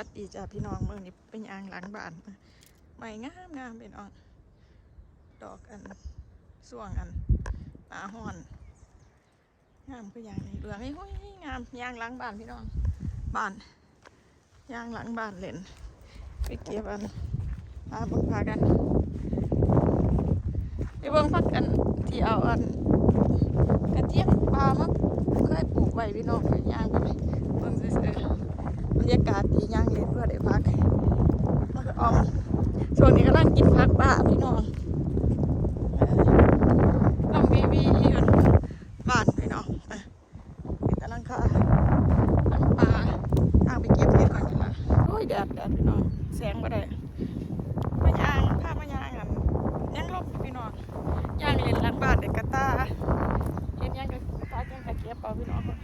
วัสดีจ้าพี่น้องเมื่อนี้เป็นยางหลังบ้านใหม่งามงามเป็นอ่อนดอกอันส่วงอันหนาห่อน งามก็อย่างนี้เหลืองไอ้ห้ยงามยางหลังบ้านพี่น้องบ้านยางหลังบ้านเล่นไปเก็บอันพาเบิ่งพากันไปเบิ่งพักกันที่เอาอันกระเทียมปลามาเคยปลูกไว้พี่น้องไปย่างไปเบิ่งซื่อ บรรยากาศดีย่างเล่นเพื่อได้พักมันก็ออมช่วงนี้กำลังกินพักบ้าพี่น้องเออน้ำวีวีอยู่บ้านพี่น้องเออมีแต่ลังคาลังปลาทางไปเก็บเห็ดก่อนกันละโอ้ยแดดแดดพี่น้องแสงมาได้มาย่างถ้ามาย่างกันยังลบอยู่พี่น้องย่างเล่นหลังบ้านเด็กกระตาเห็นยังกับตาจังกะเก็บเอาพี่น้องบ้าน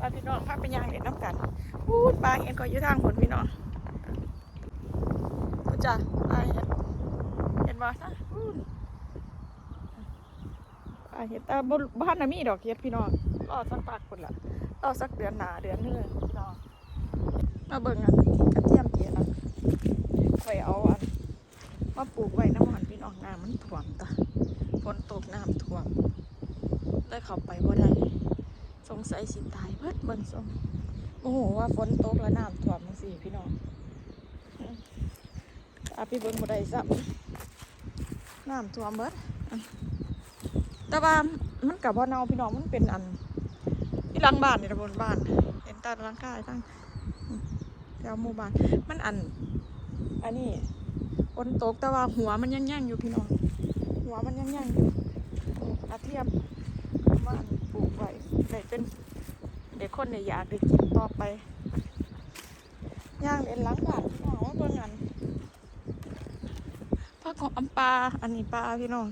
ปลาพี่น้องพาไปย่างเล่นน้ำกันพูดปลาเห็นก็อยู่ทางผลพี่น้องพูดจ้ะปลาเห็นเห็นบ่นะพูด เห็นแต่บ่บ้านน่ะมีดอกเห็ดพี่น้องรอสักปักคนละรอสักเดือนหนาเดือนนึงพี่น้องมาเบิ่งอันกระเทียมเทียนอะไปเอาอันมาปลูกไว้น้ำมันพี่น้องน้ำมันท่วมตะฝนตกน้ำท่วมเลยเข้าไปบ่ได้สงสัยสิตายเพิดเบิ่งสมโอ้โหว่าฝนตกแล้วน้ำท่วมจังซี่พี่น้องอาพี่เบิ่งบ่ได้ซ้ำน้ำท่วมเบิด แต่ว่ามันกับบ่เนาพี่น้องมันเป็นอันที่ลังบ้านนี่ละบนบ้าน เห็นตาลังคาทั้งแถวหมู่บ้าน มันอัน อันนี้ฝนตกแต่ว่าหัวมันยังย่างๆอยู่พี่น้อง หัวมันยังย่างๆอยู่อาเทียมว่าปลูกไว้ได้เป็นเด็กคนเนี่ยอยากได้กินต่อไปย่างเล่นล้างบานพี่น้องว่าเบิ่งอันผักของอำปลาอันนี้ปลาพี่น้อง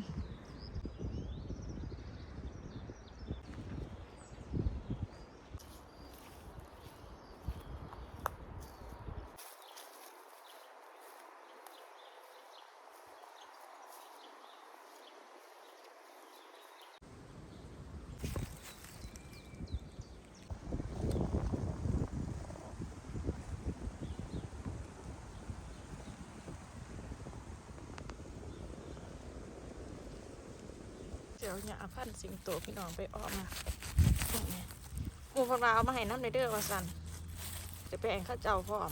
เดี๋ยวเนี่ยพันสิงโตพี่น้องไปออมมาพวกนี้หมูพนมาเอามาให้น้ำในเด้อว่าสันจะไปแองข้าวเจ้าพร้อม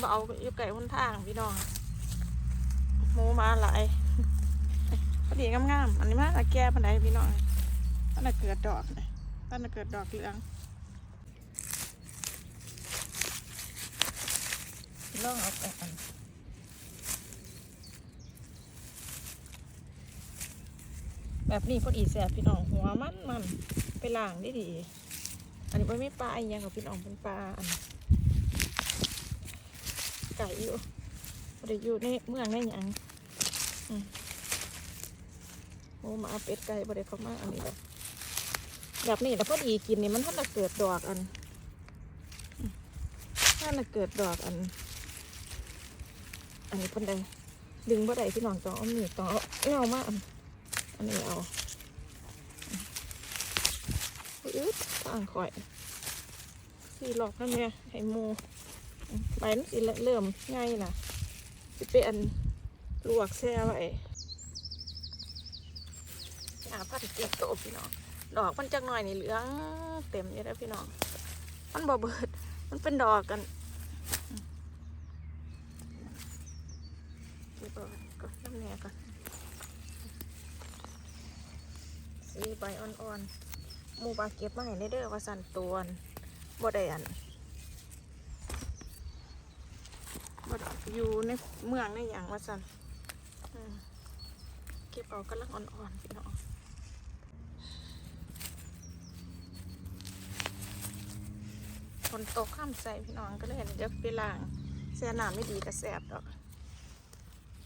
มาเอาอยู่ไก่บนทางพี่น้องหมูมาหลายพอดีงามๆอันนี้มาละแก้ปันไดพี่น้องตั้งแต่เกิดดอกเลยตั้งแต่เกิดดอกเหลืองลองเอาไปอัน แบบนี้พอดีแสบพี่น้องหัวมันมันไปล้างได้ดี อันนี้ไม่ปลาอีกอย่างกับพี่น้องเป็นปลาอันไก่อยู่พอดีอยู่ในเมืองในหยังโอ้หมาเป็ดไก่พอดีเขามาอันนี้แบบแบบนี้แต่พอดีกินนี่มันท่านจะเกิดดอกอันท่านจะเกิดดอกอัน อันนี้เป็นไดดึงบ่ได้พี่น้องต้องเอามีต้องเอาเงามาอัน อันนี้เอาอืดทางข่อยสีหลอกนั่นเนี่ยให้หมูใบมันสิเริ่มง่ายนะสิเป็นลวกแช่ไว้อาพันเก็บโตพี่น้องดอกมันจักหน่อยนี่เหลืองเต็มอยู่แล้วพี่น้อง มันบ่เบิด มันเป็นดอกกันเก็บเอาไว้ก่อนน้ำแหน่ก่อน สี ใบอ่อนๆหมูปลาเก็บมาให้ได้เด้อว่าสันตวนบ่ได้อันบ่ได้อยู่ในเมืองในอย่างว่าสันเก็บเอากำลังอ่อนๆพี่น้องฝนตกข้ามใส่พี่น้องก็เลยเดี๋ยวไปล้างเสียน้ำไม่ดีก็แสบดอก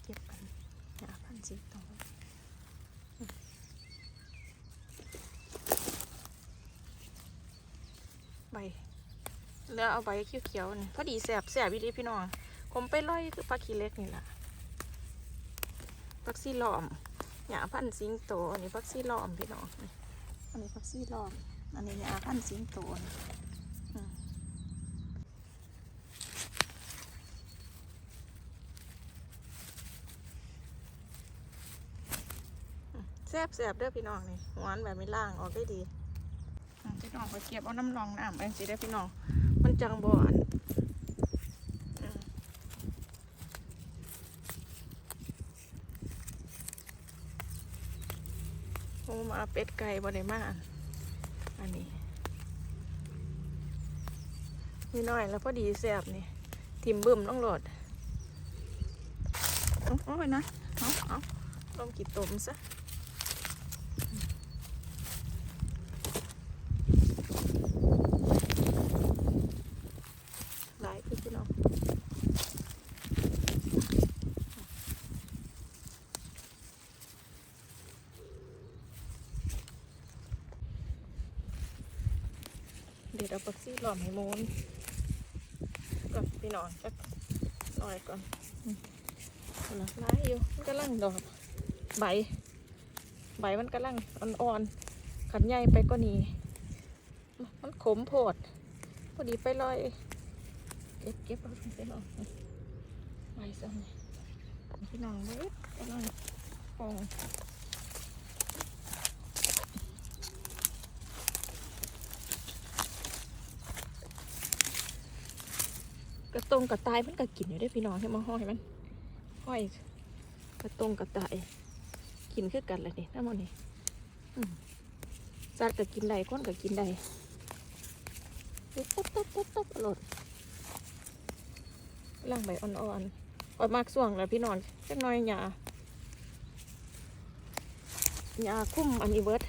เก็บอันหาพันสีตอง ใบ แล้วเอาใบเขียวๆนี่พอดีแสบแสบวิธีพี่น้องผมไปล่อยคือปลาขี้เล็กนี่แหละปักซี่หลอมหญ้าพันธุ์สิงโตอันนี้พักซี่ล้อมพี่น้องนี่อันนี้พักซี่ล้อม อันนี้หญ้าพันธุ์สิงโตนี่อืมอืมแซ่บแซ่บๆเด้อพี่น้องนี่หวานแบบไม่ล่างออกได้ดีอืมพี่น้องไปเก็บเอาน้ำรองน้ำเองสิได้อพี่น้องมัน จังบ่อนอืมโอ้มาเป็ดไก่บ่ได้มาอันนี้นี่น้อยแล้วพอดีแซ่บนี่ทิมบึ้มต้องโหลดเอาเอาไปนะ เอาเอาลองกินต้มซะหลายคือพี่น้องเดี๋ยวเอาปักซี่ หลอมให้มูนก่อนพี่น้องจักหน่อยก่อนอืมเอาละหลายอยู่มันกำลังดอก ใบ ใบมันกำลังอ่อนๆขันใหญ่ไปก็นี้ มันขมโพดพอดีไปลอย เก็บเก็บเอาพี่น้องใบซ้ำนี่พี่น้องเล็กกำลังปอง กระตรงกระตายมันก็กินอยู่ได้พี่น้องให้มาห้อยมันห้อยกระตรงกระตายกินคือกันเลยนี่น้ำมันนี่สัตว์ก็กินได้คนก็กินได้ตับตับตับตับอร่อยล่างใบอ่อนๆอ่อนมากส่วงแล้วพี่น้อนจักน้อยหยาหยาคุ้มอันนี้เบิร์ด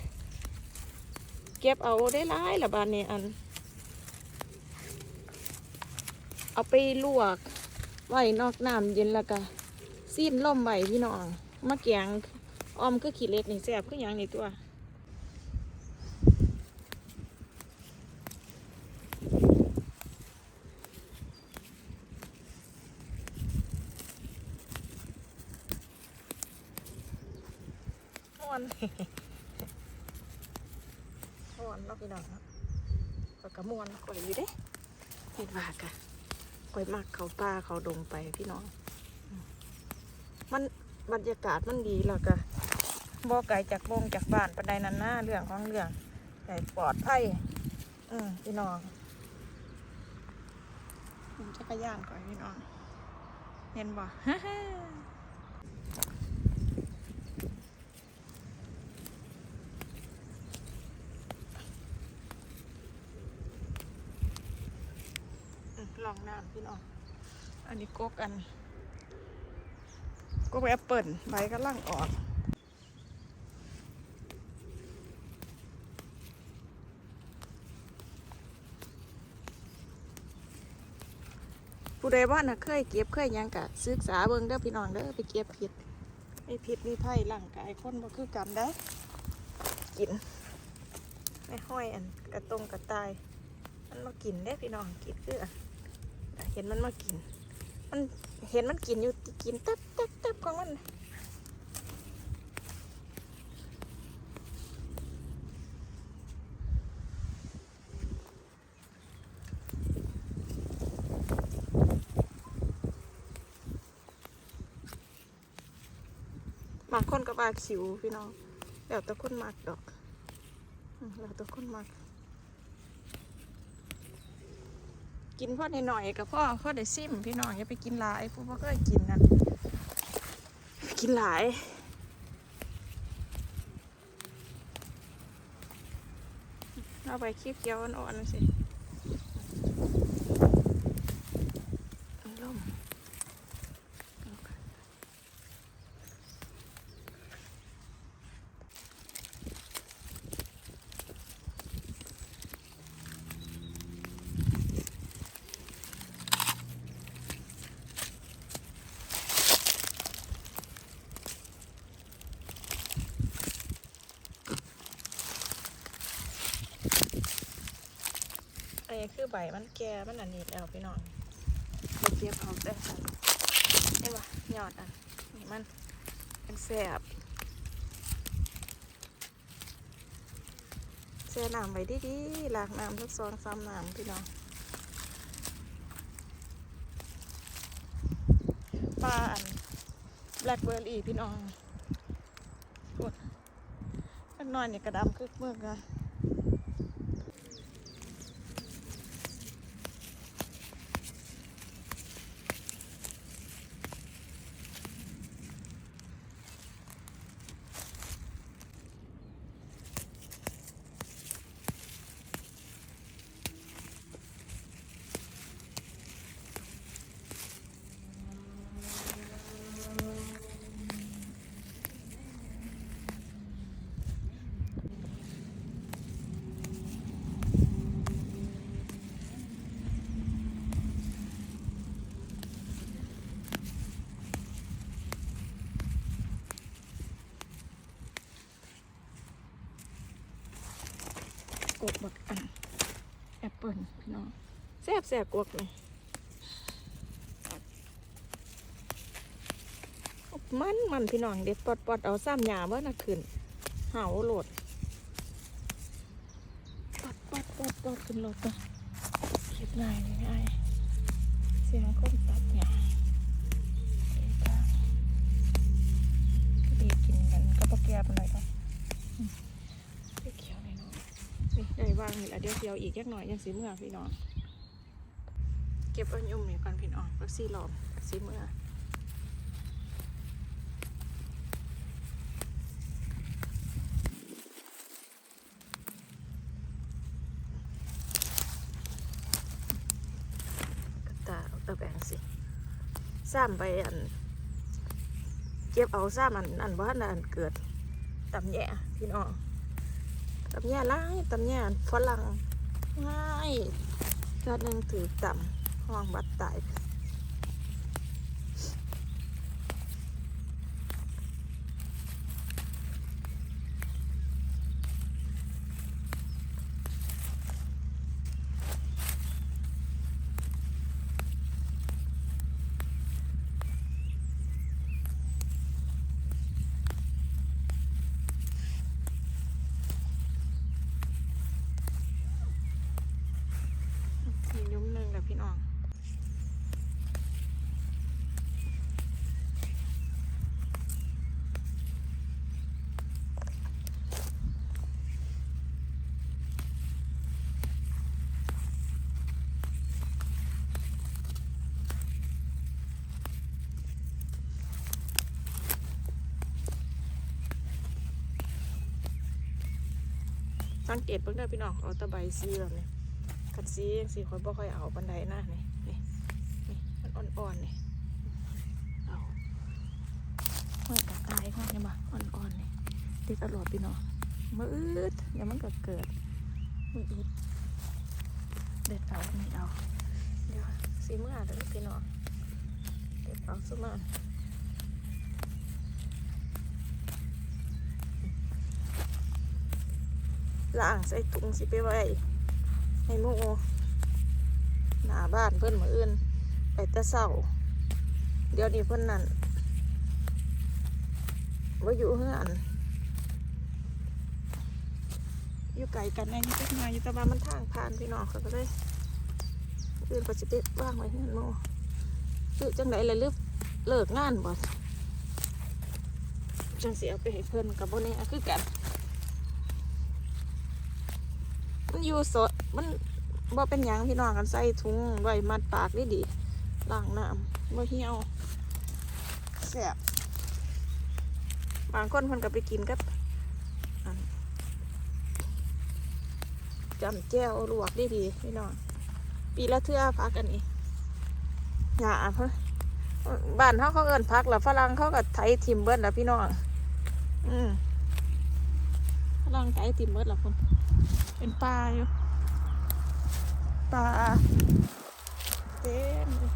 เก็บเอาได้หลายละบานนี้อัน เอาไปลวก ไว้นอกน้ำเย็นแล้วก็ซีนล่มไว้พี่น้องมาแกงออมคือขี้เล็กนี่แซ่บคือหยังในตัวมวนม่วนเนาะพี่น้องเนาะข้อยก็ม่วนข่อยอยู่เด้เห็นว่ากะ ข่อยมักเขาป่าเขาดงไปพี่น้อง มันบรรยากาศมันดีแล้วก็บ่ไกลจากบงจากบ้านปานใดนั้นนะเรื่องของเรื่องแต่ปลอดภัยอืมพี่น้องผมจักรยานก่อนพี่น้องเห็นบ่ ลองน้ำพี่น้อง อันนี้กกอันกกแอปเปิลใบก็ล่างออกผู้ใดว่านะเคยเก็บเคยยังกะศึกษาเบิ่งเด้อพี่น้องเด้อไปเก็บผิดไอ้ผิดนี่ไพ่ร่างกายคนบ่คือกันได้อกินไอ้ห้อยอันกระตรงกระตาย มันมากินได้อพี่น้องกินคืออัน เห็นมันมากิน มันเห็นมันกินอยู่กินตับตับตับของมันน่ะบางคนก็ว่าขิวพี่น้องแล้วต่คนมักดอกอืมแล้วต่คนมัก กินพ่อในหน่อยๆกับพ่อพ่อได้ซิมพี่น้องอย่าไปกินหลายผู้พ่อเคยกินนะกินหลายเอาไปคีบเกียวอ่อนๆสิ คือใบมันแก่มันอันนี้แล้วพี่น้องไปเก็บเอาได้ค่ะนี่ว่ะยอดอะนี่มันเป็นแสบแช่น้ำไว้ดีๆหลากน้ำทุกซองซ้ำน้ำพี่น้องปลาอันแบล็กเบลีพี่น้องกดนนอยเนี่ยกระดำคึกเมื่อกนะ กกบักอันแอปเปิลพี่น้องแซ่บแซ่บกวกเลยมันมันพี่น้องเด็ดปอดปอดเอาซ้ำยาเมื่อน่ะขึ้นเหาโหลดปอดปอดปอดปอดขึ้นโหลดตัวเก็บง่ายง่ายเสียงคนตัดหยาเอ้ยจ้าก็ดีกินกันก็ปลาแก้เป็นไรก็อืมไปเขียวหน่อยเนาะ นี่ได้วางนี่ละเดี๋ยวเขียวอีกยักหน่อยยังสีเมื่อพี่น้อง เก็บอันยุ่มนี่ก่อนพี่น้องก็สีหลอมสีเมื่อกระตะแบงสิซ้ำไปอันเก็บเอาซ้ำอันอันว่าอันเกิดตำแย่พี่น้อง ตำแย่ร้ายตำแย่ฝรั่งง่ายก็หนึ่งถือต่ำห้องบัดตายมียุ้มหนึ่งแล้วพี่น้อง สังเกตเพิ่งได้พี่น้องเอาตะไบซีแบบนี้คันซีจังสีค่อยบ่ค่อยเอาบันไดนะนี่นี่นี่มันอ่อนๆนี่เอาห้อยตาตายห้อยเนี่ยมาอ่อนๆนี่ติดตลอดพี่น้องมืดเดี๋ยวมันก็เกิดมืดเด็ดเอานี่เอาเดี๋ยวสีเมื่อเดี๋ยวพี่น้องเด็ดเอาสมา ล้างใส่ถุงสิไปไว้ให้หมูหน้าบ้านเพื่อนมืออื่น ไปแตะเศร้า เดี๋ยวนี้เพื่อนนั่นว่าอยู่เฮือนอยู่ไกลกันแน่นี่จักหน่อยอยู่แต่ว่ามันทางผ่านพี่น้องเขาก็เลยอื่นก็จะไปว่างไว้เฮือนมูคือจังไหนเลยลืบเลิกงานบ่จังเสียไปให้เพื่อนกับโบนี่คือกัน มันอยู่สด มันบ่เป็นหยังพี่น้องกันใส่ถุงไว้มัดปากได้ดีล้างน้ำบ่เหี่ยวแซ่บบางคนเพิ่นก็ไปกินกับอันจำแจ้วลวกได้ดีพี่น้องปีละเทื่อพักอันนี้หยาเพิ่นบ้านเขาเขาเอินพักแล้วฝรั่งเขาก็ไถทิมเบิร์ดแล้วพี่น้อง อืมฝรั่งไถทิมเบิร์ดแล้วคน เป็นปลาอยู่ปลาเต็มเลย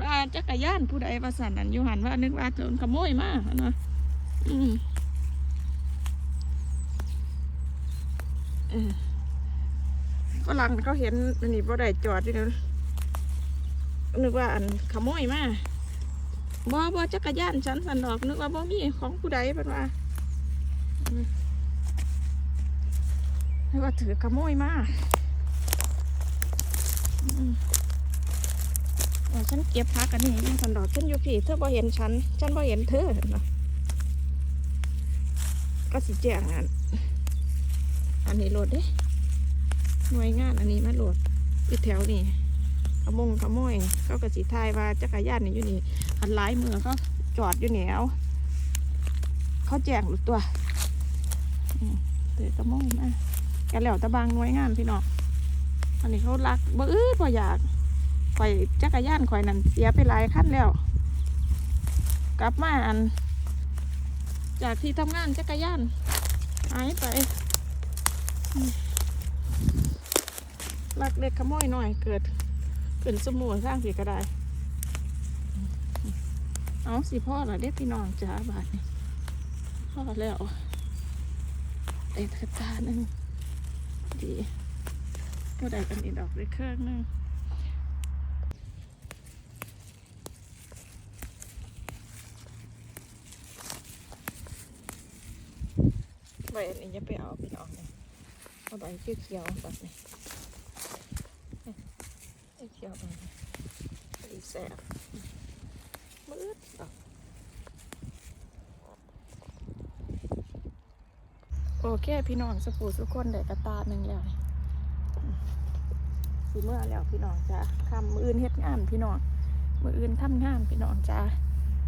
ว่าจักรยานผู้ใดประสานนั้นอยู่หันว่านึกว่าโจรขโมยมาเนาะอืมฝรั่งเขาเห็นนนี้บ่ได้จอดที่นั่น นึกว่าอันขโมยมาบ่บ่จักรยานฉันสันดอก นึกว่าบ่มีของผู้ใดเป็นว่านึกว่าถือขโมยมาฉันเก็บพักอันนี่สันดอกฉันอยู่พี่เธอบ่เห็นฉัน ฉันบ่เห็นเธอเห็นปะก็สิแจ้งอันอันนี้โหลดเด้หน่วยงานอันนี้มาโหลดอยู่แถวนี้ ขโมงขโมยเขาก็สิทายว่าจักรยานนี่อยู่นี่อันหลายมือเขาจอดอยู่เหนียวเขาแจ้งหลุดตัวอืมเตะขโมยมาแกแล้วตะบางน่วยงานพี่น้องอันนี้เขารักบ่อื้อบ่อยากข่อยจักรยานข่อยนั่นเสียไปหลายขั้นแล้ว กลับมาอัน จากที่ทำงานจักรยานหายไปอืมลักเล็กขโมยหน่อยเกิด เป็นสมูนสร้างสีก็ได้ เอาสิพ่อละเด็กพี่น้องจ้าบาทนี่พ่อแล้วได้กระตาหนึ่งดีก็ได้กันอีดอกเลยเครื่องหนึงใบอันนี้จะไปเอาพี่น้องเนี่ยเอาใบเขียวๆแบบนี้ เขียวมันไอ้แสบมืดดอกโอเคพี่น้องสปูสุกคนได้กระตาหนึ่งแล้วสีเมื่อแล้วพี่น้องจ้าคำมืออื่นเฮ็ดงานพี่น้องมืออื่นทำงานพี่น้องจ้า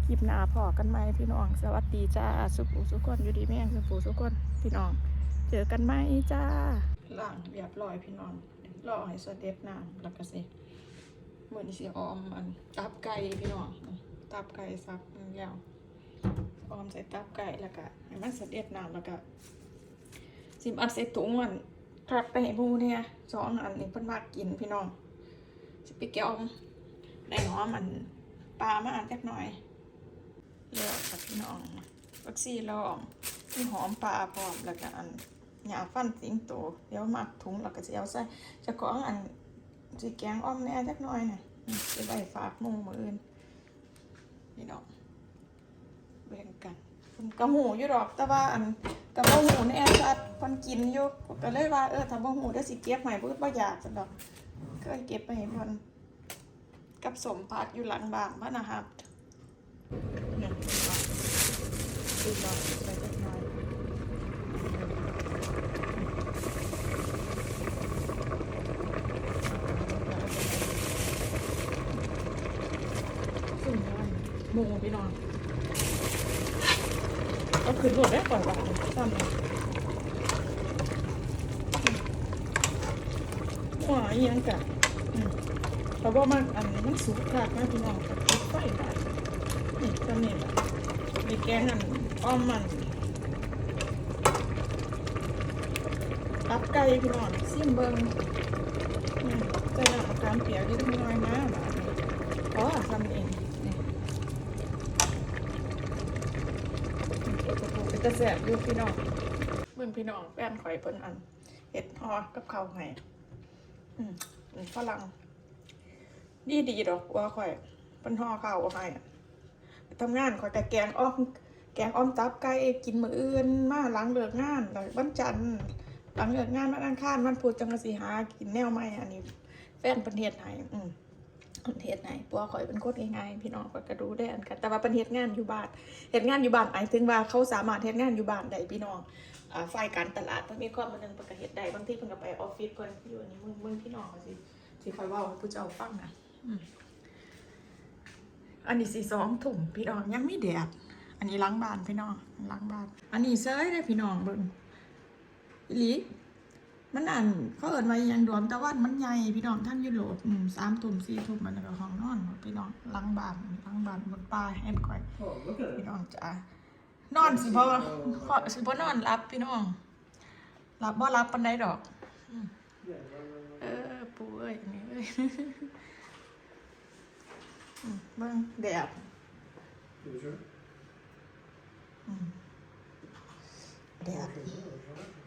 คลิปหนาพอกันไหมพี่น้อง สวัสดีจ้าสุปูสุกคนอยู่ดีแม่งสุปูสุกคนพี่น้อง เจอกันไหมจ้าล่างเรียบร้อยพี่น้องรอให้สเต็ปน้ำแล้วก็สิ เหมือนสิออมอันตับไก่พี่น้องตับไก่ซับแล้วออมใส่ตับไก่แล้วก็ให้มันเสด็จน้ำแล้วก็สิมอัดใส่ถุงมันกลับไปให้หมูเนี่ยสองอันนี้เพิ่นมากกินพี่น้องสิไปแกะออมในหอมมันปลามาอันจักหน่อยเลือกกับพี่น้องวัคซีนลองที่หอมปลาพร้อมแล้วก็อันหยาฟันสิงโตเดี๋ยวมักถุงแล้วก็จะเอาใส่จะของอัน สิแกงอ้อมแน่จักหน่อยน่ะอืมจะไปฝากมูมืออื่นนี่ดอกแบ่งกันกระหูอยู่ดอกแต่ว่าอันกระบ่หูแน่ชัดเพิ่นกินอยู่ก็เลยว่าเออถ้าบ่หูเดี๋ยวสิเก็บให้เพิ่นบ่อยากจังดอกก็เก็บไปให้พนกับสมผักอยู่หลังบ้านมันนะครับเนี่ยดูดอกใส่จักหน่อยซึ่ง ว่าหมูพี่น้องเอาขึ้นรถได้ก่อนว่าซ้ำหัวยังกะอืมเพราะว่ามันอันนี้มันสุกมากนะพี่น้องกับติดไฟได้นี่ซ้ำนี่แหละมีแกงอันอ้อมมันตับไก่พี่น้องซิมเบิงอืมใส่น้ำมะขามเปียกนิดหน่อยมาบาดนี้อ๋อทำเองะแสบอยู่พี่น้องเบิ่งพี่น้องแป้นข่อยเพิ่นอันเห็ดฮอกับข้าวให้อืมฝรั่งดีดีดอกว่าข่อยเพิ่นห่อข้าวให้อะไปทำงานข่อยแต่แกงอ้อมแกงอ้อมตับไก่กินมื้ออื่นมาหลังเลิกงานแล้ววันจันทร์หลังเลิกงานวันอังคารวันพุธจังกะสิหากินแนวใหม่อันนี้แฟนเพิ่นเฮ็ดให้อืม พิ่นเฮ็ดให้ปัวข่อยเป็นคนง่ายๆพี่น้องข่อยก็ดูได้อันกันแต่ว่าเพิ่นเฮ็ดงานอยู่บ้านเฮ็ดงานอยู่บ้านหมายถึงว่าเขาสามารถเฮ็ดงานอยู่บ้านได้พี่น้องอ่าฝ่ายการตลาดเพิ่นมีความมันนึงเพิ่นก็เฮ็ดได้บางทีเพิ่นก็ไปออฟฟิศเพิ่นอยู่นี่มึงมึงพี่น้องสิสิค่อยเว้าให้ผู้เจ้าฟังนะอืมอันนี้สิสองถุงพี่น้องยังไมีแดดอันนี้ล้างบ้านพี่น้องล้างบ้าน อันนี้เซ้ยได้พี่น้องเบิ่งอีหลี มันอันเขาเอิดมาอหยังดวมตะวันมันใหญ่พี่น้องท่านยุโรปอืมสามทุ่มสี่ทุ่มมันก็ห้องนอนพี่น้องหล้างบ้านหล้างบ้านบนป่าแห่นก่อย Oh, look at พี่ it. น้องจ้านอนสิบ่ขอสิบ่นอนรับพี่น้องรับบ่รับปานใดดอกอืม Yeah, right, right, right. เออปูเอ้ยอันนี้เอ้ยอืมเบิ่งแดด You sure? อืมแดด Okay, yeah, right.